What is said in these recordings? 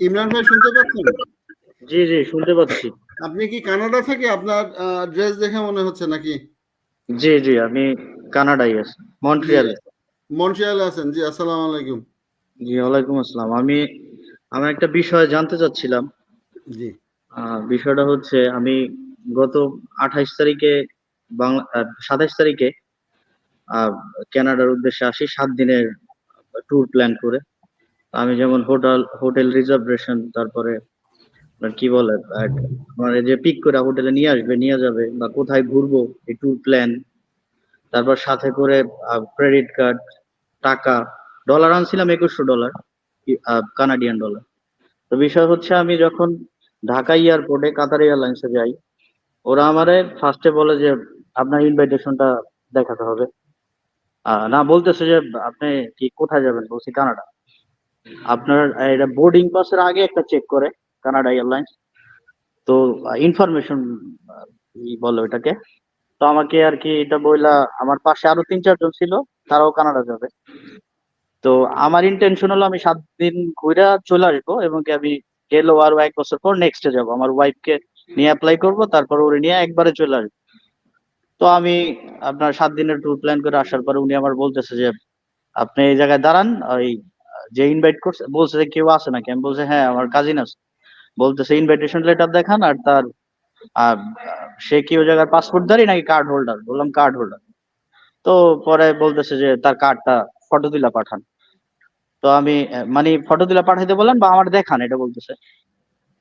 ইমরান ভাই শুনতে পাচ্ছেন? জি জি শুনতে পাচ্ছি। আপনি কি কানাডা থেকে? আপনার ড্রেস দেখে মনে হচ্ছে নাকি? জি জি আমি কানাডায় আছি মন্ট্রিয়ালে। মন্ট্রিয়ালে আছেন জি আসসালামু আলাইকুম। জি ওয়ালাইকুম আসসালাম। আমি আমি একটা বিষয় জানতে চাচ্ছিলাম। জি। বিষয়টা হচ্ছে আমি গত আঠাইশ তারিখে বাংলা সাতাইশ তারিখে কানাডার উদ্দেশ্যে আসি সাত দিনের ট্যুর প্ল্যান করে। আমি যেমন হোটেল হোটেল রিজার্ভেশন, তারপরে কি বলে আমার যে পিক করে হোটেলে নিয়ে আসবে, নিয়ে যাবে, বা কোথায় ঘুরবো, এই ট্যুর প্ল্যান তারপর সাথে করে ক্রেডিট কার্ড টাকা ডলার আনছিলাম একুশশো ডলার কানাডিয়ান ডলার তো বিষয় হচ্ছে আমি যখন ঢাকা এয়ারপোর্টে কাতার এয়ারলাইন্সে যাই, ওরা আমারে ফার্স্টে বলে যে, আপনার ইনভাইটেশনটা দেখাতে হবে। না বলতেছে যে, আপনি কি, কোথায় যাবেন? বলছি কানাডা। আপনার এটা বোর্ডিং পাসের আগে একটা চেক করে কানাডা এয়ারলাইন্স তো ইনফরমেশন বলো এটাকে তো আমাকে আর কি এটা বইলা, আমার পাশে আরও তিন চারজন ছিল, তারাও কানাডা যাবে। তো আমার ইন্টেনশন হলো আমি সাত দিন ঘুরে চলে আসব এবং কি আমি গেলেও আরও এক বছর পর নেক্সটে যাব। আমার ওয়াইফকে নিয়ে অ্যাপ্লাই করব, তারপর ওরে নিয়ে একবারে চলে আসব। তো আমি আপনার সাত দিনের ট্যুর প্ল্যান করে আসার পর উনি আমার বলতেছে যে, আপনি এই জায়গায় দাঁড়ান, ওই যে ইনভাইট করছে, বলছে যে কেউ আছে নাকি? আমি বলছি হ্যাঁ আমার কাজিন আছে। বলতেছে ইনভাইটেশন লেটার দেখান আর তার সে কি ওই জায়গার পাসপোর্টধারী নাকি কার্ড হোল্ডার বললাম কার্ড হোল্ডার তো পরে বলতেছে যে, তার কার্ডটা ফটো দিলা পাঠান। তো আমি মানে ফটো দিলা পাঠাইতে বললেন বা আমার দেখান, এটা বলতেছে।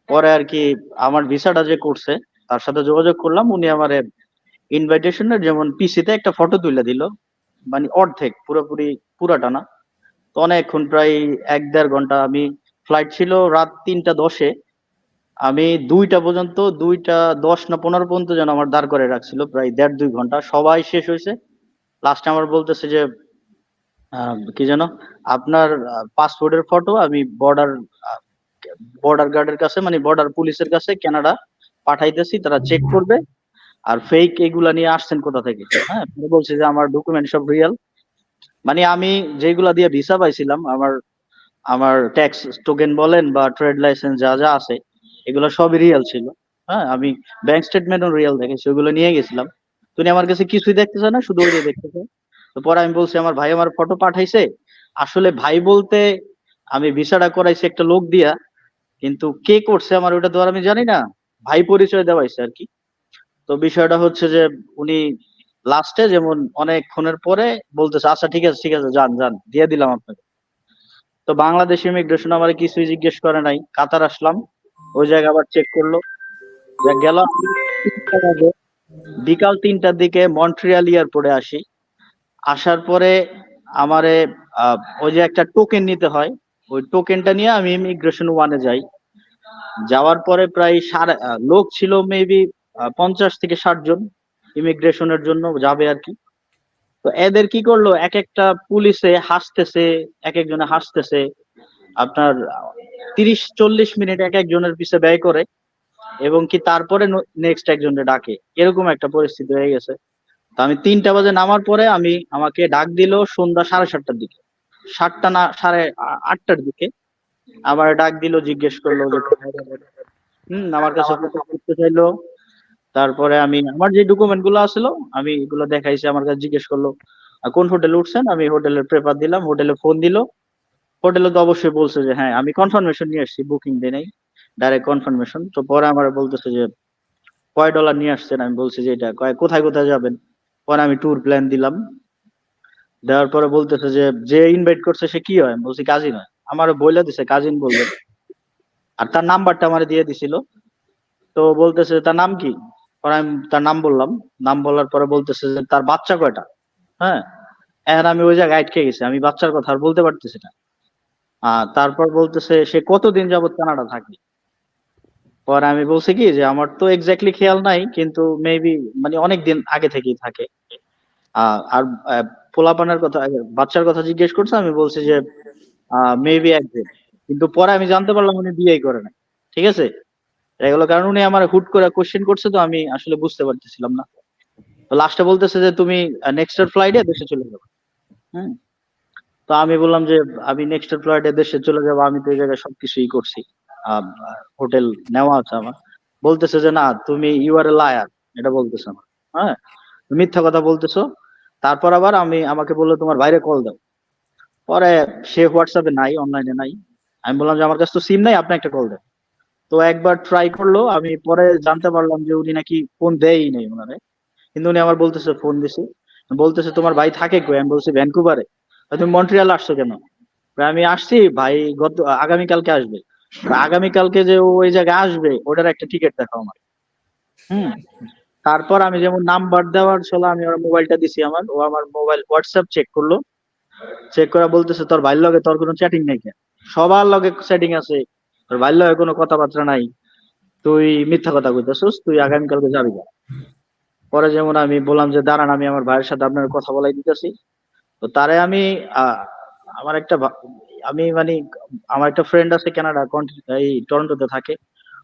পরে আর কি আমার ভিসাটা যে করছে, তার সাথে যোগাযোগ করলাম, উনি আমার ইনভাইটেশনের যেমন পিসিতে একটা ফটো তুলে দিল মানে অর্ধেক, পুরোপুরি, পুরাটা না। তো অনেকক্ষণ প্রায় এক দেড় ঘণ্টা আমি ফ্লাইট ছিল রাত তিনটা দশে। আমি দুইটা পর্যন্ত, দুইটা দশ না পনেরো পর্যন্ত যেন আমার দাঁড় করে রাখছিল, প্রায় দেড় দুই ঘণ্টা। সবাই শেষ হয়েছে। লাস্টে আমার বলতেছে যে কি যেন, আপনার পাসপোর্টের ফটো আমি বর্ডার বর্ডার গার্ডের কাছে মানে বর্ডার পুলিশের কাছে কানাডা পাঠাইতেছি, তারা চেক করবে। আর ফেক এগুলা নিয়ে আসছেন কোথা থেকে? হ্যাঁ বলছে যে, আমার ডকুমেন্ট সব রিয়েল মানে আমি যেগুলা দিয়ে ভিসা পাইছিলাম, আমার আমার ট্যাক্স টোকেন বলেন বা ট্রেড লাইসেন্স যা যা আছে, এগুলো সবই রিয়েল ছিল। হ্যাঁ আমি ব্যাংক স্টেটমেন্টও রিয়েল দেখেছি ওগুলো নিয়ে গেছিলাম। তুমি আমার কাছে কিছুই দেখতেছে না, শুধু ওই দেখতেছে। তো পরে আমি বলছি, আমার ভাই আমার ফটো পাঠাইছে। আসলে ভাই বলতে আমি ভিসাটা করাইছি একটা লোক দিয়া, কিন্তু কে করছে আমার ওটা তো আমি জানি না। ভাই পরিচয় দেওয়াইছে আর কি। তো বিষয়টা হচ্ছে যে উনি লাস্টে যেমন অনেক অনেকক্ষণের পরে বলতেছে আচ্ছা ঠিক আছে ঠিক আছে, যান যান, দিয়ে দিলাম আপনাকে। তো বাংলাদেশ ইমিগ্রেশন আমার কিছুই জিজ্ঞেস করে নাই। কাতার আসলাম, ওই জায়গা আবার চেক করল। গেল বিকাল তিনটার দিকে মন্ট্রিয়াল এয়ারপোর্টে আসি। আসার পরে আমারে ওই যে একটা টোকেন নিতে হয়, ওই টোকেনটা নিয়ে আমি ইমিগ্রেশন ওয়ানে যাই। যাওয়ার পরে প্রায় সাড়ে লোক ছিল মেবি পঞ্চাশ থেকে ষাট জন। ইমিগ্রেশনের জন্য যাবে আর কি। তো এদের কি করল? এক একটা পুলিশে হাসতেছে, এক একজনে হাসতেছে। আপনার তিরিশ, চল্লিশ মিনিট এক একজনের পিছে ব্যয় করে এবং কি তারপরে নেক্সট একজনকে ডাকে। এরকম একটা পরিস্থিতি হয়ে গেছে। তো আমি তিনটা বাজে নামার পরে আমি আমাকে ডাক দিল সন্ধ্যা সাড়ে সাতটার দিকে। সাতটা না, সাড়ে আটটার দিকে আবার ডাক দিল, জিজ্ঞেস করল? হম, আমার কাছে চাইলো। তারপরে আমি, আমার যে ডকুমেন্টগুলো আসলো, আমি এগুলো দেখাইছি, আমার কাছে জিজ্ঞেস করল কোন হোটেলে উঠছেন? আমি হোটেলের পেপার দিলাম হোটেলে ফোন দিল। হোটেলে তো অবশ্যই বলছে যে হ্যাঁ আমি কনফার্মেশন নিয়ে আসছি বুকিং দিয়ে নাই ডাইরেক্ট কনফার্মেশন তো পরে আমার বলতেছে যে, কয় ডলার নিয়ে আসছেন? আমি বলছি যে, এটা কয়, কোথায় কোথায় যাবেন? পরে আমি ট্যুর প্ল্যান দিলাম। দেওয়ার পরে বলতেছে যে যে ইনভাইট করছে সে কি হয়? বলছি, কাজিন হয়। আমার বইলা দিছে, কাজিন বলবে। আর তার নাম্বারটা আমার দিয়ে দিছিল। তো বলতেছে, তার নাম কি? পরে আমি তার নাম বললাম। নাম বলার পরে বলতেছে যে, তার বাচ্চা কয়টা? হ্যাঁ? এখন আমি ওই জায়গায় আটকে গেছি। আমি বাচ্চার কথা আর বলতে পারতেছি না। আহ তারপর বলতেছে, সে কতদিন যাবত কানাডা থাকে? পরে আমি বলছি কি যে, আমার তো এক্স্যাক্টলি খেয়াল নাই, কিন্তু মেবি মানে অনেক দিন আগে থেকেই থাকে। আর পোলাপানের কথা, বাচ্চার কথা জিজ্ঞেস করছে, আমি বলছি যে মেবি একদিন। কিন্তু পরে আমি জানতে পারলাম উনি বিয়েই করে না ঠিক আছে? এগুলো কারণ উনি আমার হুট করে কোশ্চেন করছে তো আমি আসলে বুঝতে পারতেছিলাম না। তো লাস্টে বলতেছে যে, তুমি নেক্সট এর ফ্লাইটে দেশে চলে যাবে। হুম? তো আমি বললাম যে, আমি নেক্সট এর ফ্লাইটে দেশে চলে যাব, আমি তো এই জায়গায় সবকিছুই করছি। হোটেল নেওয়া আছে আমার। বলতেছে যে, না, তুমি ইউ আর এ লায়ার এটা বলতেছে আমার। হ্যাঁ? মিথ্যা কথা বলতেছো। তারপর আবার আমি, আমাকে বলল, তোমার বাইরে কল দাও। পরে সে হোয়াটসঅ্যাপে নাই অনলাইনে নাই। আমি বললাম যে, আমার কাছে তো সিম নাই, আপনি একটা কল দেন। তো একবার ট্রাই করল, আমি পরে জানতে পারলাম যে উনি নাকি ফোন দেয়ই নেই ওনারে। কিন্তু উনি আমার বলতেছে ফোন দিছি। বলতেছে, তোমার ভাই থাকে কই? আমি বলছি, ভ্যানকুভারে। তুমি মন্ট্রিয়াল আসছো কেন? আমি আসছি, ভাই, গত, আগামীকালকে আসবে। আগামীকালকে যে ওই জায়গায় আসবে, ওটার একটা টিকিট দেখাও আমার হম? তারপর আমি যেমন নাম্বার দেওয়ার ছিল আমি ওর মোবাইলটা দিছি আমার, ও আমার মোবাইল হোয়াটসঅ্যাপ চেক করল। চেক করে বলতেছে, তোর ভাইয়ের লগে তোর কোনো চ্যাটিং নাই কেন? সবার লগে সেটিং আছে তোর ভাইয়ের কোনো কথাবার্তা নাই। তুই মিথ্যা কথা কইতেছিস, তুই আগামীকালকে যাবি না পরে যেমন আমি বললাম যে, দাঁড়ান, আমি আমার ভাইয়ের সাথে আপনার কথা বলাই দিতেছি। তো তারে আমি আমার একটা আমি মানে আমার একটা ফ্রেন্ড আছে কানাডা এই টরন্টোতে থাকে।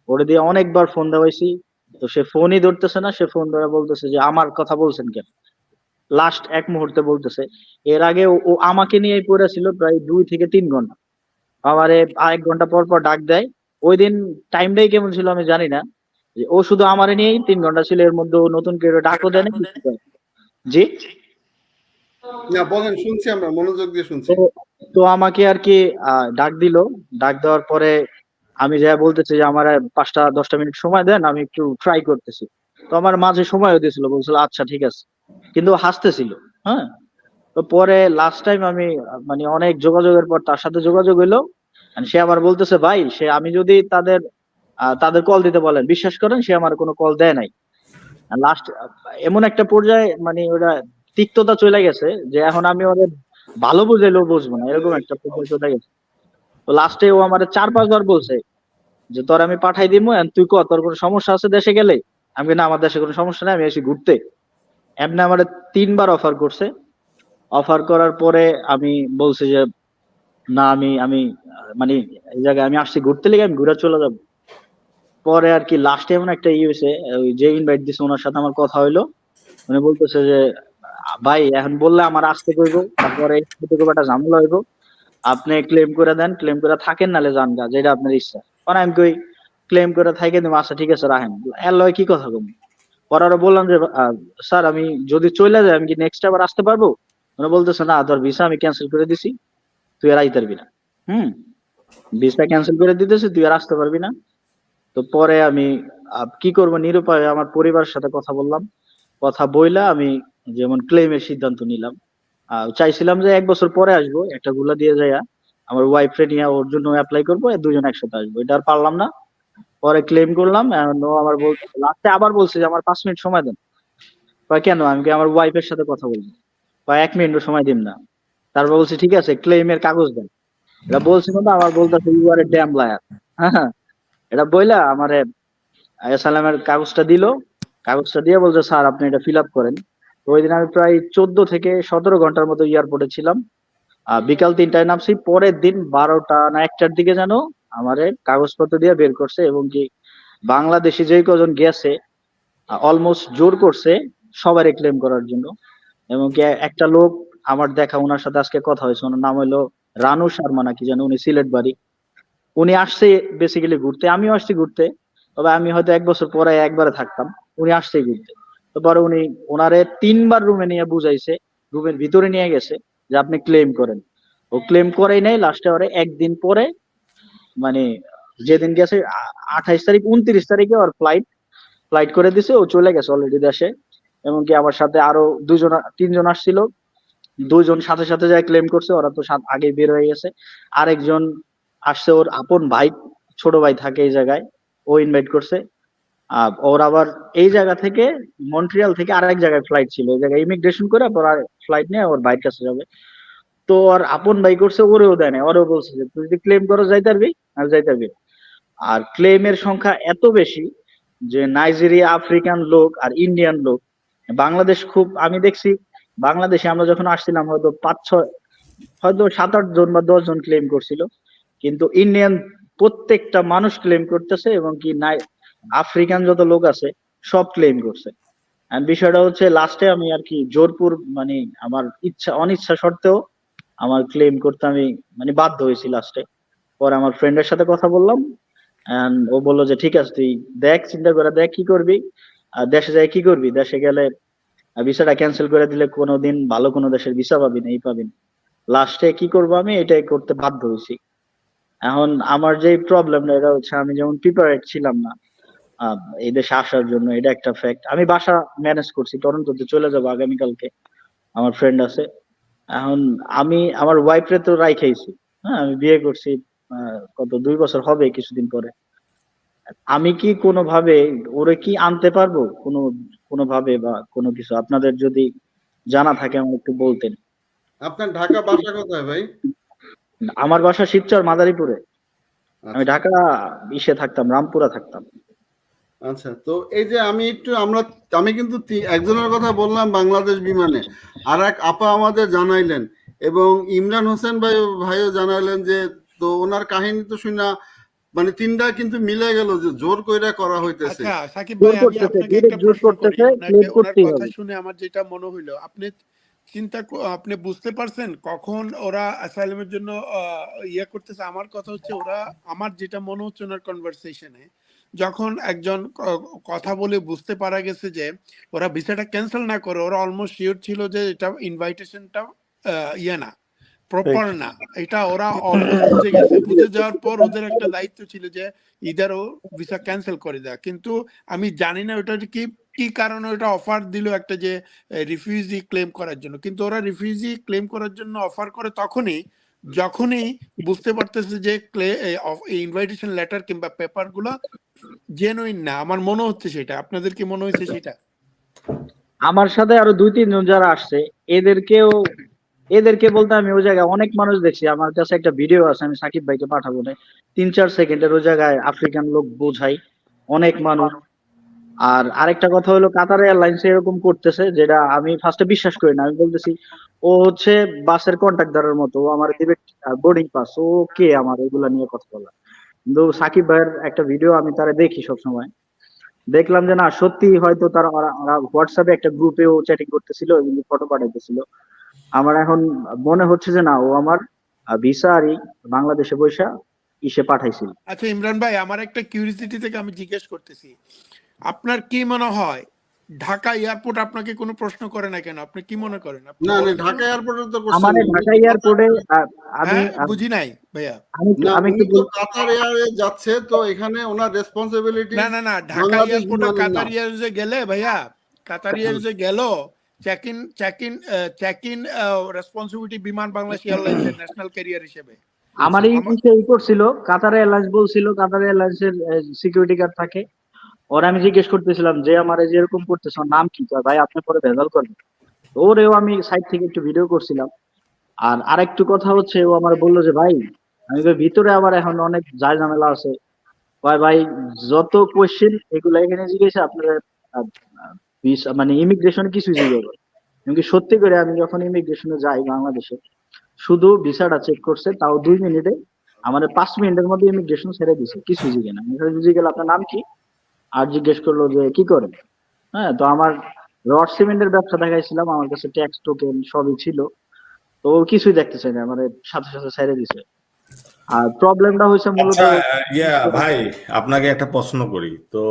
ওরে দিয়ে অনেকবার ফোন দেওয়াইছি। তো সে ফোনই ধরতেছে না, সে ফোন ধরে বলতেছে যে, আমার কথা বলছেন কেন? লাস্ট এক মুহূর্তে বলতেছে। এর আগে ও- আমাকে নিয়ে পড়েছিল প্রায় দুই থেকে তিন ঘণ্টা। আমারে আরেক ঘণ্টা পর পর ডাক দেয়। ওই দিন টাইমটাই কেমন ছিল আমি জানি না। যে ও শুধু আমারে নিয়েই তিন ঘণ্টা ছিল এর মধ্যে নতুন কেউ ডাকও দেয়। জি? না বলেন শুনছি আমরা মনোযোগ দিয়ে শুনছি। তো আমাকে আর কি ডাক দিল। ডাক দেওয়ার পরে আমি যা বলতেছি যে আমার পাঁচটা দশটা মিনিট সময় দেন আমি একটু ট্রাই করতেছি। তো আমার মাঝে সময়ও দিয়েছিল বলছিল আচ্ছা ঠিক আছে। কিন্তু হাসতেছিল হ্যাঁ? তো পরে লাস্ট টাইম আমি মানে অনেক যোগাযোগের পর তার সাথে যোগাযোগ হইল। and সে আবার বলতেছে, ভাই, সে, আমি যদি তাদের তাদের কল দিতে বলেন, বিশ্বাস করেন, সে আমার কোনো কল দেয় নাই. লাস্ট এমন একটা পর্যায়ে মানে ওটা তিক্ততা চলে গেছে যে এখন আমি ওদের ভালো বুঝাইলেও বুঝব না, এরকম একটা পর্যায়ে চলে গেছে। তো লাস্টে ও আমার চার পাঁচবার বলছে যে, তোর আমি পাঠাই দিবো তুই ক, তোর কোনো সমস্যা আছে দেশে গেলে? আমি না, আমার দেশে কোনো সমস্যা নেই, আমি এসে ঘুরতে। এমনি আমার তিনবার অফার করছে। অফার করার পরে আমি বলছি যে না, আমি আমি মানে এই জায়গায় আমি আসছি, ঘুরতে লেগে আমি ঘুরে চলে যাব। পরে আর কি লাস্টে এমন একটা ইয়ে হয়েছে যে ইনভাইট দিছে ওনার সাথে আমার কথা হইল। উনি বলতেছে যে, ভাই, এখন বললে আমার আসতে কইব, তারপরে একটা ঝামেলা হইব। আপনি ক্লেম করে দেন ক্লেম করে থাকেন নালে যান গা যেটা আপনার ইচ্ছা। পরে আমি কই ক্লেম করে থাকেন তুমি আচ্ছা ঠিক আছে, রাখেন। এর লয় কি কথা কম পরে আরও বললাম যে স্যার, আমি যদি চলে যাই, আমি কি নেক্সট আবার আসতে পারব? উনি বলতেছে, না, তোর ভিসা আমি ক্যান্সেল করে দিছি। তুই আর আইতে পারবি না। হুম? ভিসা ক্যান্সেল করে দিতেছি, তুই আর আসতে পারবি না। তো পরে আমি কি করব নিরুপায় আমার পরিবারের সাথে কথা বললাম। কথা বইলা আমি যেমন ক্লেমের সিদ্ধান্ত নিলাম। চাইছিলাম যে এক বছর পরে আসব, একটা গুলা দিয়ে যাইয়া আমার ওয়াইফ নিয়ে ওর জন্য অ্যাপ্লাই করব দুজন একসাথে আসব। এটা আর পারলাম না। পরে ক্লেম করলাম আমার বলছে লাস্টে আবার বলছে যে, আমার পাঁচ মিনিট সময় দেন। কেন? আমি কি আমার ওয়াইফের সাথে কথা বলব? কয়, এক মিনিটও সময় দিন না। তারপর বলছে, ঠিক আছে ক্লেমের কাগজ দেন। এটা বলছে কিন্তু আমার বলতেছে ইউ আর ড্যাম লায়ার হ্যাঁ এটা বইলা আমারে সালামের কাগজটা দিল। কাগজটা দিয়ে বলছে, স্যার, আপনি এটা ফিল আপ করেন। ওই দিন আমি প্রায় চোদ্দ থেকে সতেরো ঘণ্টার মতো এয়ারপোর্টে ছিলাম। বিকাল তিনটায় নামছি। পরের দিন বারোটা না একটার দিকে যেন আমারে কাগজপত্র দিয়ে বের করছে এবং কি বাংলাদেশি যেই কজন গেছে অলমোস্ট জোর করছে সবারই ক্লেম করার জন্য। এবং কি একটা লোক আমার দেখা ওনার সাথে আজকে কথা হয়েছে। ওনার নাম হলো রানু শর্মা নাকি যেন, উনি সিলেট বাড়ি। উনি আসছে বেসিক্যালি ঘুরতে, আমিও আসছি ঘুরতে, তবে আমি হয়তো এক বছর পরে একবারে থাকতাম। উনি আসছেই ঘুরতে। তো পরে উনি ওনারে তিনবার রুমে নিয়ে বুঝাইছে রুমের ভিতরে নিয়ে গেছে যে আপনি ক্লেম করেন। ও ক্লেম করেই নাই লাস্টে ওরে একদিন পরে মানে যেদিন গেছে আঠাইশ তারিখ, উনত্রিশ তারিখে ওর ফ্লাইট ফ্লাইট করে দিছে, ও চলে গেছে অলরেডি দেশে। এমনকি আমার সাথে আরও দুজন, তিনজন আসছিল। দুজন সাথে সাথে যায় ক্লেম করছে, ওরা তো সাত- আগেই বের হয়ে গেছে। আরেকজন আসছে ওর আপন ভাই, ছোট ভাই থাকে এই জায়গায়, ও ইনভাইট করছে। ওর আবার এই জায়গা থেকে মন্ট্রিয়াল থেকে আরেক জায়গায় ফ্লাইট ছিল। এই জায়গায় ইমিগ্রেশন করে পর ফ্লাইট নিয়ে ওর ভাইয়ের কাছে যাবে। তো ওর আপন ভাই করছে, ওরেও দেয় না ওরেও বলছে যে, তুই যদি ক্লেম করো যাইতে পারবি আর যাইতে পারবি আর ক্লেমের সংখ্যা এত বেশি যে নাইজেরিয়া আফ্রিকান লোক আর ইন্ডিয়ান লোক, বাংলাদেশ খুব, আমি দেখছি বাংলাদেশে আমরা যখন আসছিলাম, হয়তো পাঁচ, ছয়, হয়তো সাত, আট জন বা দশ জন ক্লেম করছিল। কিন্তু ইন্ডিয়ান প্রত্যেকটা মানুষ ক্লেম করতেছে এবং কি নাই আফ্রিকান যত লোক আছে, সব ক্লেম করছে। বিষয়টা হচ্ছে লাস্টে আমি আর কি জোরপুর মানে আমার ইচ্ছা, অনিচ্ছা সত্ত্বেও আমার ক্লেম করতে আমি মানে বাধ্য হয়েছি লাস্টে পরে আমার ফ্রেন্ডের সাথে কথা বললাম ও বলল যে, ঠিক আছে, তুই দেখ, চিন্তা করে দেখ কি করবি, আর দেশে যাই কি করবি? দেশে গেলে ভিসাটা ক্যান্সেল করে দিলে কোনোদিন ভালো কোনো দেশের ভিসা পাবি না, এই পাবি না। লাস্টে কি করব আমি? এটাই করতে বাধ্য হয়েছি। এখন আমার যে প্রবলেমটা এটা হচ্ছে আমি যেমন প্রিপারেট ছিলাম না এই দেশে আসার জন্য, এটা একটা ফ্যাক্ট আমি বাসা ম্যানেজ করছি, টরন্টোতে চলে যাব আগামীকালকে, আমার ফ্রেন্ড আছে। এখন আমি, আমার ওয়াইফরে তো রাইখাইছি। হ্যাঁ আমি বিয়ে করছি কত দুই বছর হবে কিছুদিন পরে। আমি কি কোনোভাবে ওরে কি আনতে পারব? কোনো কোনোভাবে বা কোনো কিছু? আপনাদের যদি জানা থাকে আমাকে একটু বলতেন। আপনার ঢাকা বাসা কোথায় ভাই? আমার বাসা শিবচর মাদারীপুরে। আমি আচ্ছা। ঢাকা ইসে থাকতাম রামপুরা থাকতাম। আচ্ছা তো এই যে আমি একটু আমরা আমি কিন্তু একজনের কথা বললাম বাংলাদেশ বিমানে। আর এক আপা আমাদের জানাইলেন এবং ইমরান হোসেন ভাই ভাইও জানাইলেন যে তো ওনার কাহিনী তো শুনা মানে তিনটা কিন্তু মিলে গেল যে জোর কইরা করা হইতেছে। আচ্ছা সাকিব ভাই আমি আপনাকে একটা জোর করতেছে, আপনাকে claim ওনার করতেই কথা শুনে আমার যেটা মনে হইল আপনি চিন্তা আপনি বুঝতে পারছেন কখন ওরা অ্যাসাইলামের জন্য আহ, ইয়ে করতেছে। আমার কথা হচ্ছে ওরা আমার যেটা মনে হচ্ছে ওনার কনভারসেশনে যখন একজন কথা বলে বুঝতে পারা গেছে যে ওরা ভিসাটা ক্যান্সেল না করে ওরা অলমোস্ট শিওর ছিল যে এটা ইনভাইটেশনটা ইয়ে না। প্রপার না। এটা ওরা বুঝে গেছে। বুঝে যাওয়ার পর ওদের একটা দায়িত্ব ছিল যে ইদার ও ভিসা ক্যান্সেল করে দেয়। কিন্তু আমি জানি না ওটা কি কি কারণে ওটা অফার দিল একটা যে রিফিউজি ক্লেম করার জন্য। কিন্তু ওরা রিফিউজি ক্লেম করার জন্য অফার করে তখনই যখনই বুঝতে পারতেছে যে ক্লে ইনভাইটেশন লেটার কিংবা পেপারগুলো জেনুইন না। আমার মনে হচ্ছে সেটা। আপনাদের কি মনে হয়েছে সেটা? আমার সাথে আরও দুই তিনজন যারা আসছে এদেরকেও এদেরকে বলতে আমি ওই জায়গায় অনেক মানুষ দেখছি। আমার কাছে একটা ভিডিও আছে, আমি সাকিব ভাইকে পাঠাবো না তিন চার সেকেন্ডের ওই জায়গায় আফ্রিকান লোক বোঝাই, অনেক মানুষ। আর আরেকটা কথা হলো, কাতার এয়ারলাইন্স এরকম করতেছে, যেটা আমি ফার্স্টে বিশ্বাস করি না। আমি বলতেছি, ও হচ্ছে বাসের কন্ট্রাক্টরের মতো, ও আমার দিবে বোর্ডিং পাস ও কে আমার এগুলা নিয়ে কথা বলা কিন্তু সাকিব ভাইয়ের একটা ভিডিও আমি তারা দেখি সবসময়। দেখলাম যে না সত্যি হয়তো তারা হোয়াটসঅ্যাপে একটা গ্রুপেও চ্যাটিং করতেছিল কিন্তু ফটো পাঠাইতেছিল। আমার এখন মনে হচ্ছে যে না ও আমার ভিসা আর বাংলাদেশে বৈশা ইসে পাঠাইছিল। আচ্ছা ইমরান ভাই আমার একটা কিউরিসিটি থেকে আমি জিজ্ঞেস করতেছি। আপনার কি মনে হয় ঢাকা এয়ারপোর্ট আপনাকে কোনো প্রশ্ন করে না কেন? আপনি কি মনে করেন? আপনি না না ঢাকা এয়ারপোর্টে তো আমার করছেন ঢাকা এয়ারপোর্টে আমি হ্যাঁ বুঝি নাই ভাইয়া। আমি আমি একটু কাতার এয়ারে যাচ্ছে তো এখানে ওনার রেসপন্সিবিলিটি না না না ঢাকা এয়ারপোর্টে কাতার। এয়ারওয়েজে গেলে ভাইয়া কাতার এয়ারওয়েজে গেল check in check in check in responsibility Biman Bangladesh এয়ারলাইন্সের ন্যাশনাল ক্যারিয়ার হিসেবে। আমার এই বিষয়ে ই করছিল কাতার এয়ারলাইন্স বলছিল কাতার এয়ারলাইন্স এর সিকিউরিটি গার্ড থাকে। ওর আমি জিজ্ঞেস করতেছিলাম যে আমার এই যে এরকম করতেছে নাম কি? ভাই আপনি পরে ভেজাল করবেন। ওরেও আমি সাইড থেকে একটু ভিডিও করছিলাম। আর আরেকটু কথা হচ্ছে ও আমার বলল যে ভাই আমি ভিতরে আবার এখন অনেক যায় ঝামেলা আছে। কয় ভাই যত কোয়েশ্চেন এগুলো এখানে জিজ্ঞেস আপনার আহ, মানে ইমিগ্রেশন কিছু জিজ্ঞেস করে সত্যি করে আমি যখন ইমিগ্রেশনে যাই বাংলাদেশে শুধু ভিসাটা চেক করছে তাও দুই মিনিটে আমাদের পাঁচ মিনিটের মধ্যে ইমিগ্রেশন ছেড়ে দিছে কিছু জিজ্ঞেস না। আমি জিজ্ঞেস গেল আপনার নাম কি? আর জিজ্ঞেস করল যে কি করেন? হ্যাঁ তো আমার রড সিমেন্টের ব্যবসা দেখাইছিলাম আমার কাছে ট্যাক্স টোকেন সবই ছিল। তো কিছুই দেখতেছে না মানে সাথে সাথে ছেড়ে দিছে। আর প্রবলেমটা হয়েছে মূলত আচ্ছা ইয়া ভাই আপনাকে একটা প্রশ্ন করি। তো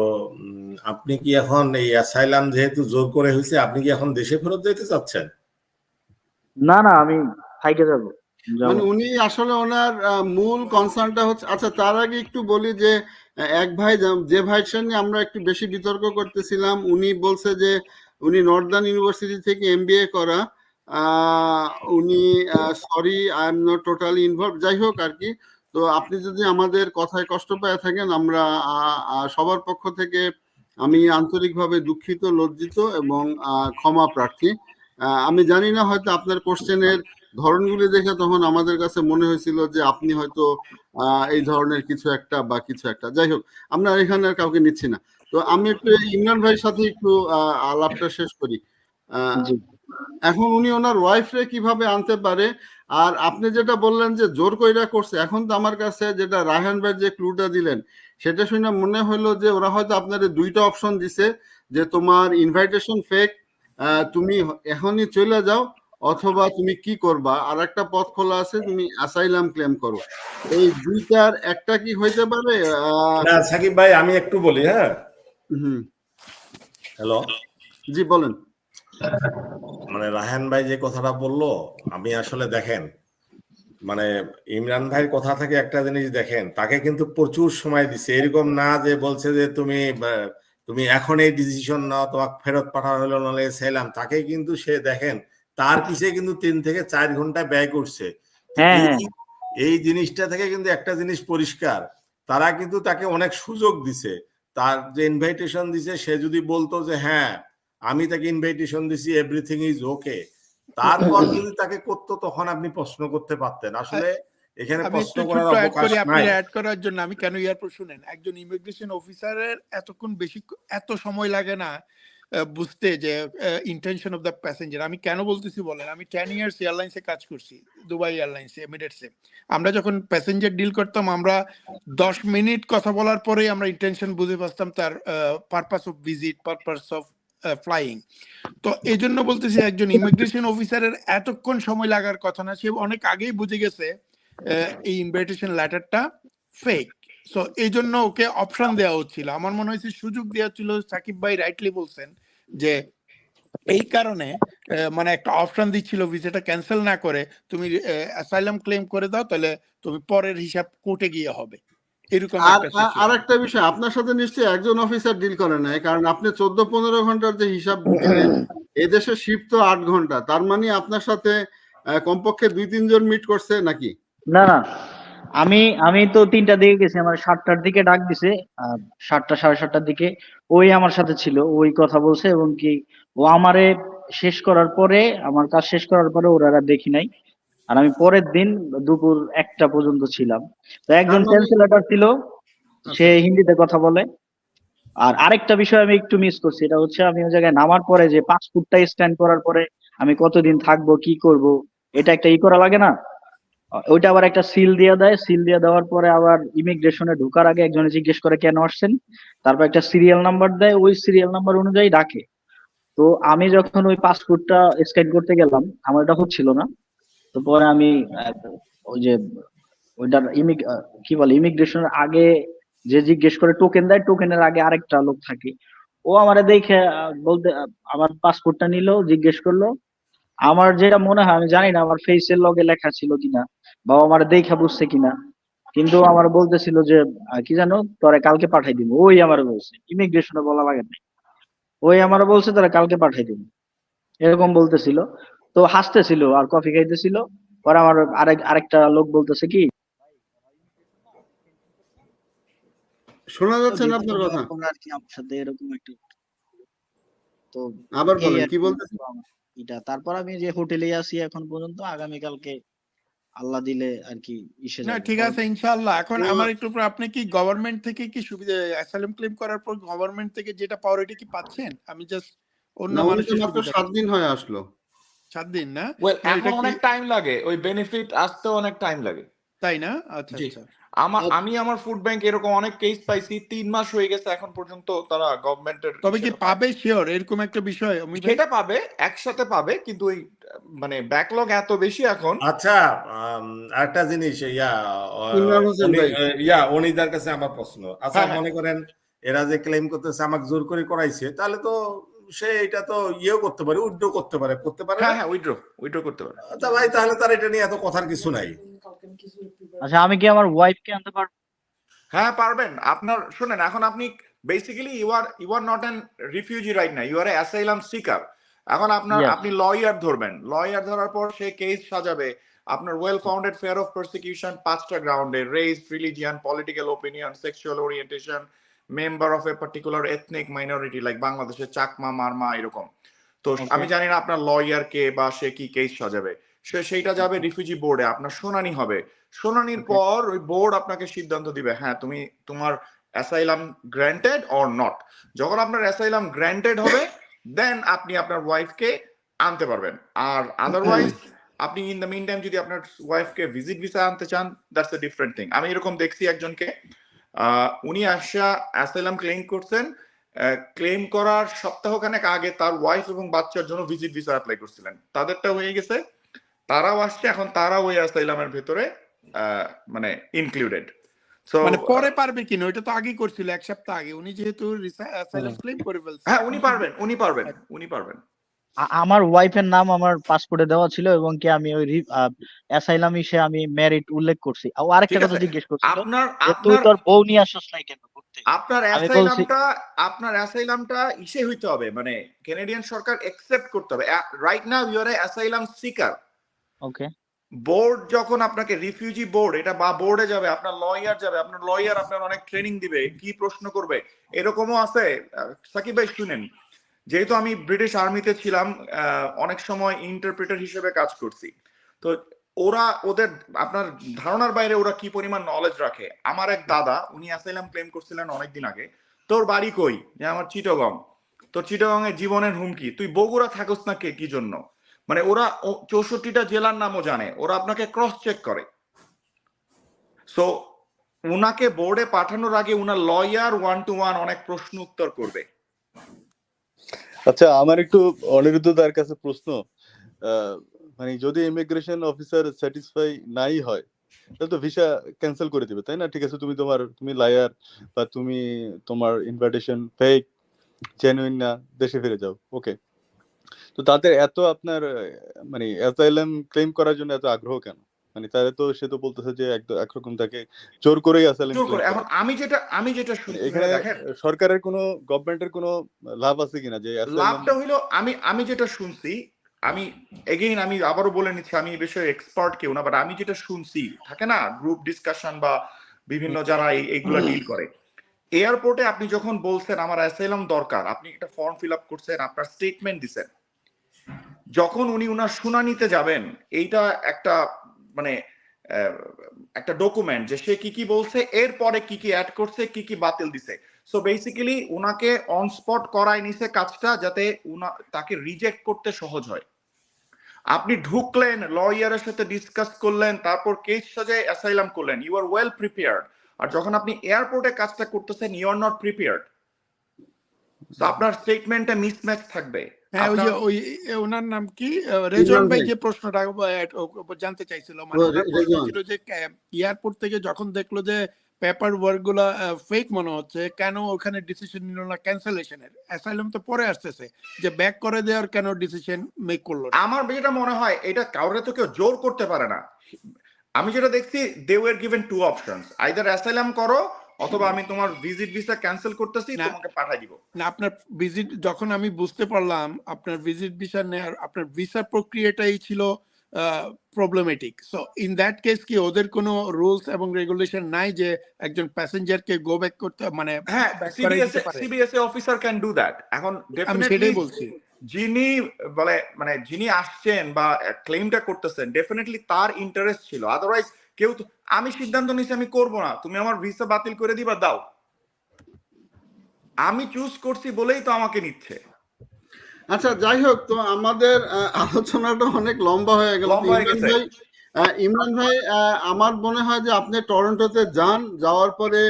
আপনি কি এখন এই অ্যাসাইলাম যেহেতু জোর করে হয়েছে আপনি কি এখন দেশে ফেরত যেতে চাচ্ছেন? না না আমি থাইকে যাব। মানে উনি আসলে ওনার মূল কনসার্নটা হচ্ছে আচ্ছা তার আগে একটু বলি যে এক ভাই যা- যে ভাইয়ের সঙ্গে আমরা একটু বেশি বিতর্ক করতেছিলাম উনি বলছে যে উনি নর্দার্ন ইউনিভার্সিটি থেকে এমবিএ করা। উনি sorry I am not totally involve যাই হোক আর কি। তো আপনি যদি আমাদের কথায় কষ্ট পেয়ে থাকেন, আমরা সবার পক্ষ থেকে আমি আন্তরিকভাবে দুঃখিত, লজ্জিত এবং ক্ষমা প্রার্থী। আমি জানি না হয়তো আপনার কোশ্চেনের ধরনগুলি দেখে তখন আমাদের কাছে মনে হয়েছিল যে আপনি হয়তো এই ধরনের কিছু একটা বা কিছু একটা। যাই হোক, আমরা এখানে আর কাউকে নিচ্ছি না। তো আমি একটু ইমরান ভাইয়ের সাথে একটু আলাপটা শেষ করি। এখন উনি ওনার ওয়াইফরে কীভাবে আনতে পারে? আর আপনি যেটা বললেন যে জোর কইরা করছে এখন তো আমার কাছে যেটা রায়হান ভাই যে ক্লুটা দিলেন সেটা শুনে মনে হলো যে ওরা হয়তো আপনাদের দুইটা অপশন দিছে যে তোমার ইনভাইটেশন ফেক তুমি এখনই চলে যাও অথবা তুমি কি করবা? আর একটা পথ খোলা আছে তুমি অ্যাসাইলাম ক্লেম করো। এই দুইটার একটা কি হইতে পারে? না সাকিব ভাই আমি একটু বলি হ্যাঁ? হুম। হ্যালো জি বলেন। মানে রাহান ভাই যে কথাটা বলল আমি আসলে দেখেন মানে ইমরান ভাইয়ের কথা থেকে একটা জিনিস দেখেন তাকে কিন্তু প্রচুর সময় দিছে। এরকম না যে বলছে যে তুমি তুমি এখন এই ডিসিশন নাও তোমাকে ফেরত পাঠানো হলো নাহলে ছেলাম তাকে কিন্তু সে দেখেন তার পিছে কিন্তু তিন থেকে চার ঘণ্টা ব্যয় করছে। হ্যাঁ হ্যাঁ। এই জিনিসটা থেকে কিন্তু একটা জিনিস পরিষ্কার। তারা কিন্তু তাকে অনেক সুযোগ দিছে। তার যে ইনভাইটেশন দিছে সে যদি বলতো যে হ্যাঁ আমি তাকে ইনভাইটেশন দিছি এভরিথিং ইজ ওকে তারপর যদি তাকে করতো তখন আপনি প্রশ্ন করতে পারতেন। আসলে এখানে আমি প্রশ্ন করার অবকাশ নাই। অ্যাড করার জন্য। আমি কেন এয়ারপোর্ট শুনেন? একজন ইমিগ্রেশন অফিসারের এতক্ষণ বেশি এত সময় লাগে না বুঝতে যে ইন্টেনশন অফ দ্য প্যাসেঞ্জার আমি কেন বলতেছি বলেন? আমি টেন ইয়ার্স এয়ারলাইন্সে কাজ করছি দুবাই এয়ারলাইন্সে এমিরেটসে আমরা যখন প্যাসেঞ্জার ডিল করতাম আমরা দশ মিনিট কথা বলার পরেই আমরা ইন্টেনশন বুঝে পারতাম তার purpose of visit purpose of flying তো এই জন্য বলতেছি একজন ইমিগ্রেশন অফিসারের এতক্ষণ সময় লাগার কথা না সে অনেক আগেই বুঝে গেছে এই ইনভাইটেশন লেটারটা ফেক সো এই জন্য ওকে অপশন দেওয়া হচ্ছিল। আমার মনে হয়েছে সুযোগ দেওয়া ছিল সাকিব ভাই রাইটলি বলছেন যে এই কারণে আহ, মানে একটা অপশন দিচ্ছিল ভিসাটা ক্যান্সেল না করে তুমি অ্যাসাইলাম ক্লেম করে দাও তাহলে তুমি পরের হিসাব কোর্টে গিয়ে হবে। এরকম আর একটা বিষয় আপনার সাথে নিশ্চয়ই একজন অফিসার ডিল করে নাই কারণ আপনি চোদ্দ পনেরো ঘণ্টার যে হিসাব এদেশে শিফট তো আট ঘণ্টা তার মানে আপনার সাথে কমপক্ষে দুই তিনজন মিট করছে নাকি? না না আমি আমি তো তিনটা দিকে গেছি আমার সাতটার দিকে ডাক দিছে আহ, সাতটা সাড়ে সাতটার দিকে ওই আমার সাথে ছিল ওই কথা বলছে এবং কি ও আমারে শেষ করার পরে আমার কাজ শেষ করার পরে ওরা আর দেখি নাই। আর আমি পরের দিন দুপুর একটা পর্যন্ত ছিলাম। তো একজন ট্রান্সলেটর ছিল সে হিন্দিতে কথা বলে। আর আরেকটা বিষয় আমি একটু মিস করছি এটা হচ্ছে আমি ওই জায়গায় নামার পরে যে পাসপোর্টটা স্ক্যান করার পরে আমি কতদিন থাকব কি করব এটা একটা ই করা লাগে না? ওইটা আবার একটা সিল দিয়ে দেয়। সিল দিয়ে দেওয়ার পরে আবার ইমিগ্রেশনে ঢোকার আগে একজনে জিজ্ঞেস করে কেন আসছেন? তারপর একটা সিরিয়াল নাম্বার দেয়। ওই সিরিয়াল নাম্বার অনুযায়ী ডাকে। তো আমি যখন ওই পাসপোর্টটা স্ক্যান করতে গেলাম আমার এটা হচ্ছিল না। তো পরে আমি ওই যে, ওইটার ইমিগ কি বলে, ইমিগ্রেশনের আগে যে জিজ্ঞেস করে টোকেন দেয় টোকেনের আগে আরেকটা লোক থাকে। ও আমারে দেখে বলতে আমার পাসপোর্টটা নিল, জিজ্ঞেস করল। আমার যেটা মনে হয়, আমি জানি না, আমার ফেসের লগে লেখা ছিল কিনা, বা আমার দেখা বুঝছে কিনা। কিন্তু আমার বলতেছিল যে কি জানো, তোরে কালকে পাঠাই দিব। ওই আমার বলছে। ইমিগ্রেশনে বলা লাগে না। ওই আমার বলছে, তোরা কালকে পাঠাই দিব। এরকম বলতেছিল। তো হাসতেছিল আর কফি খাইতেছিল। পরে আমার আরেক আরেকটা লোক বলতেছে কি শোনা যাচ্ছে না আপনার কথা? আর কি আমার সাথে এরকম একটা তো আবার বলেন কি বলতেছেন এটা। তারপর আমি যে হোটেলে আছি এখন পর্যন্ত আগামী কালকে আল্লাহ দিলে আর কি ইসে না ঠিক আছে ইনশাআল্লাহ। এখন আমার একটু উপর- আপনি কি গভর্নমেন্ট থেকে কি সুবিধা অ্যাসাইলাম ক্লেম করার পর গভর্নমেন্ট থেকে যেটা পাওয়ার এটা কি পাচ্ছেন? আমি জাস্ট অন্য মানুষের মাত্র সুবিধা সাত দিন হয়ে আসলো। সাত দিন না? ওয়েল এখন অনেক টাইম লাগে। ওই বেনিফিট আসতে অনেক টাইম লাগে। তাই না? আচ্ছা আচ্ছা। আমার। আমি আমার ফুড ব্যাংক এরকম অনেক কেস পাইছি তিন মাস হয়ে গেছে এখন পর্যন্ত তারা গভর্নমেন্টের তবে কি পাবে? শিওর এরকম একটা বিষয় ভাই? সেটা পাবে একসাথে পাবে কিন্তু ওই মানে ব্যাকলগ এত বেশি এখন। আচ্ছা আম, আরেকটা জিনিস ইয়া। ইয়া অনিদার কাছে আমার প্রশ্ন। আচ্ছা হ্যাঁ, হ্যাঁ। মনে করেন এরা যে ক্লেম করতেছে আমাকে জোর করে করাইছে তাহলে তো সে এটা তো ইয়েও করতে পারে উইথড্র করতে পারে করতে পারে হ্যাঁ হ্যাঁ উইড্রো উইড্রো করতে পারে। আচ্ছা ভাই তাহলে তার এটা নিয়ে এত কথার কিছু নাই। আচ্ছা আমি কি আমার ওয়াইফকে আনতে পারব? হ্যাঁ পারবেন। আপনার শুনেন এখন আপনি basically you are you are not an refugee right না ইউ আর অ্যাসাইলাম সিকার এখন আপনার আপনি লয়ার ধরবেন। লয়ার ধরার পর সে কেস সাজাবে। আপনার well founded fear of prosecution পাঁচটা গ্রাউন্ডে race religion political opinion sexual orientation member of a particular ethnic minority like বাংলাদেশের চাকমা মারমা এরকম। তো আমি জানি না আপনার লয়ার কে বা সে কি কেস সাজাবে। সে সেইটা যাবে রিফিউজি বোর্ডে আপনার শুনানি হবে। শুনানির পর ওই বোর্ড আপনাকে সিদ্ধান্ত দিবে হ্যাঁ তুমি তোমার অ্যাসাইলাম গ্র্যান্টেড অর নট যখন আপনার অ্যাসাইলাম গ্র্যান্টেড হবে দেন আপনি আপনার ওয়াইফকে আনতে পারবেন। আর আদারওয়াইজ আপনি ইন দ্য মিন টাইম যদি আপনার ওয়াইফকে ভিজিট ভিসা আনতে চান দ্যাটস এ ডিফারেন্ট থিং আমি এরকম দেখছি একজনকে। উনি আসা অ্যাসাইলাম ক্লেম করছেন। ক্লেম করার সপ্তাহখানেক আগে তার ওয়াইফ এবং বাচ্চার জন্য ভিজিট ভিসা অ্যাপ্লাই করছিলেন। তাদেরটা হয়ে গেছে। তারাও আসছে এখন তারাও ওই অ্যাসাইলামের ভেতরে আহ, মানে ইনক্লুডেড সো মানে পরে পারবে কিনা ওইটা তো আগেই করছিল এক সপ্তাহ আগে। উনি যেহেতু অ্যাসাইলাম ক্লেম করে ফেলছে। হ্যাঁ উনি পারবেন উনি পারবেন উনি পারবেন। আমার ওয়াইফের নাম আমার পাসপোর্টে দেওয়া ছিল এবং কি আমি ওই অ্যাসাইলাম ইসে আমি ম্যারিড উল্লেখ করছি। আর আরেকটা কথা জিজ্ঞেস করছিল আপনার তুই আপনার তোর বউ নিয়ে আসছিস নাই কেন আপনার অ্যাসাইলামটা আপনার অ্যাসাইলামটা ইসে হইতে হবে মানে কানাডিয়ান সরকার একসেপ্ট করতে হবে। Right now you are asylum seeker okay board যখন আপনাকে রিফিউজি বোর্ড এটা বা বোর্ডে যাবে আপনার লয়ার যাবে আপনার লয়ার আপনার অনেক ট্রেনিং দিবে কি প্রশ্ন করবে এরকমও আছে। সাকিব ভাই শুনেন যেহেতু আমি ব্রিটিশ আর্মিতে ছিলাম অনেক সময় ইন্টারপ্রেটার হিসেবে কাজ করছি। তো ওরা, ওদের, আপনার ধারণার বাইরে ওরা কি পরিমাণ নলেজ রাখে? আমার এক দাদা, উনি অ্যাসাইলাম ক্লেম করছিলেন অনেকদিন আগে। তোর বাড়ি কই? যে আমার চিটগং তোর চিটগং এর জীবনের হুমকি। তুই বগুড়া থাকস না কে? কি জন্য? মানে ওরা চৌষট্টিটা জেলার নামও জানে। ওরা আপনাকে ক্রস চেক করে। সো উনাকে বোর্ডে পাঠানোর আগে উনার লয়ার ওয়ান টু ওয়ান অনেক প্রশ্ন উত্তর করবে। আচ্ছা আমার একটু অনিরুদ্ধ অনিরুদ্ধতার কাছে প্রশ্ন। মানে যদি ইমিগ্রেশন অফিসার স্যাটিসফাই নাই হয়, তাহলে তো ভিসা ক্যান্সেল করে দিবে, তাই না? ঠিক আছে, তুমি তোমার, তুমি লায়ার বা তুমি তোমার ইনভাইটেশন ফেক জেনুইন না, দেশে ফিরে যাও ওকে তো তাদের এত আপনার মানে অ্যাসাইলাম ক্লেম করার জন্য এত আগ্রহ কেন? মানে তাহলে তো সে তো বলতেছে যে একদম একরকম তাকে জোর করেই করে। এখন আমি যেটা আমি যেটা শুনছি এখানে দেখেন সরকারের কোনো গভর্নমেন্টের কোনো লাভ আছে কিনা যে লাভটা হইল আমি আমি যেটা শুনছি আমি এগেইন আমি আবারও বলে নিচ্ছি আমি এই বিষয়ে এক্সপার্ট কেউ না বাট আমি যেটা শুনছি থাকে না গ্রুপ ডিসকাশন বা বিভিন্ন যারা এই- এইগুলা ডিল করে। এয়ারপোর্টে আপনি যখন বলছেন আমার অ্যাসাইলাম দরকার আপনি একটা ফর্ম ফিল আপ করছেন আপনার স্টেটমেন্ট দিছেন। যখন উনি উনার শুনানিতে যাবেন এইটা একটা মানে একটা ডকুমেন্ট যে সে কি কি বলছে, এরপরে কি কি অ্যাড করছে, কি কি বাতিল দিছে। সো বেসিক্যালি উনাকে অন স্পট করায় নিছে কাজটা যাতে তাকে রিজেক্ট করতে সহজ হয়। আপনি ঢুকলেন লয়ারের সাথে ডিসকাস করলেন, তারপর কেস সাজে অ্যাসাইলাম করলেন। ইউ আর ওয়েল প্রিপেয়ার্ড আর যখন আপনি এয়ারপোর্টে কাজটা করতেছেন ইউ আর নট প্রিপেয়ার্ড আপনার স্টেটমেন্টে মিসম্যাচ থাকবে। হ্যাঁ ওই যে ওই ওনার নাম কি? রেজন ভাই। যে প্রশ্নটা জানতে চাইছিল মানে যে এয়ারপোর্ট থেকে যখন দেখল যে পেপার ওয়ার্কগুলা ফেক মনে হচ্ছে কেন ওখানে ডিসিশন নিল না ক্যান্সেলেশনের অ্যাসাইলাম তো পরে আসতেছে যে ব্যাক করে দেওয়ার কেন ডিসিশন মেক করল আমার যেটা মনে হয় এটা কাউরে তো কেউ জোর করতে পারে না। আমি যেটা দেখছি they were given two options either asylum করো অথবা আমি তোমার ভিজিট ভিসা ক্যান্সেল করতেছি। তোমাকে পাঠাই দিব না আপনার ভিজিট যখন আমি বুঝতে পারলাম আপনার ভিজিট ভিসা নেওয়ার আপনার ভিসা প্রক্রিয়াটাই ছিল problematic so in that case কি ওদের কোনো রুলস এবং রেগুলেশন নাই যে একজন প্যাসেঞ্জারকে গো ব্যাক করতে মানে হ্যাঁ CBS? Officer can do that এখন আমি সেটাই বলছি যিনি বলে মানে যিনি আসছেন বা ক্লেমটা করতেছেন ডেফিনেটলি তার ইন্টারেস্ট ছিল আদারওয়াইজ কেউ তো আমি সিদ্ধান্ত নিছি আমি করব না। তুমি আমার ভিসা বাতিল করে দিবা দাও। আমি চুজ করছি বলেই তো আমাকে নিচ্ছে। আচ্ছা যাই হোক তো আমাদের আলোচনাটা অনেক লম্বা হয়ে গেল। ইমরান ভাই আমার মনে হয় যে আপনি টরন্টোতে যান। যাওয়ার পরে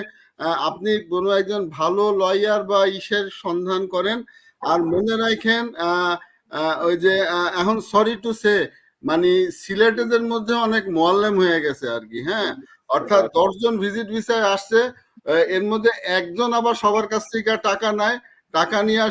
আপনি কোনো একজন ভালো লয়ার বা ইসের সন্ধান করেন। আর মনে রাখেন ওই যে এখন সরি টু সে মানে সিলেটেদের মধ্যে অনেক মোয়াল্লেম হয়ে গেছে আর কি হ্যাঁ? অর্থাৎ দশজন ভিজিট ভিসায় আসছে এর মধ্যে একজন আবার সবার কাছ থেকে টাকা নেয় টাকা নিয়ে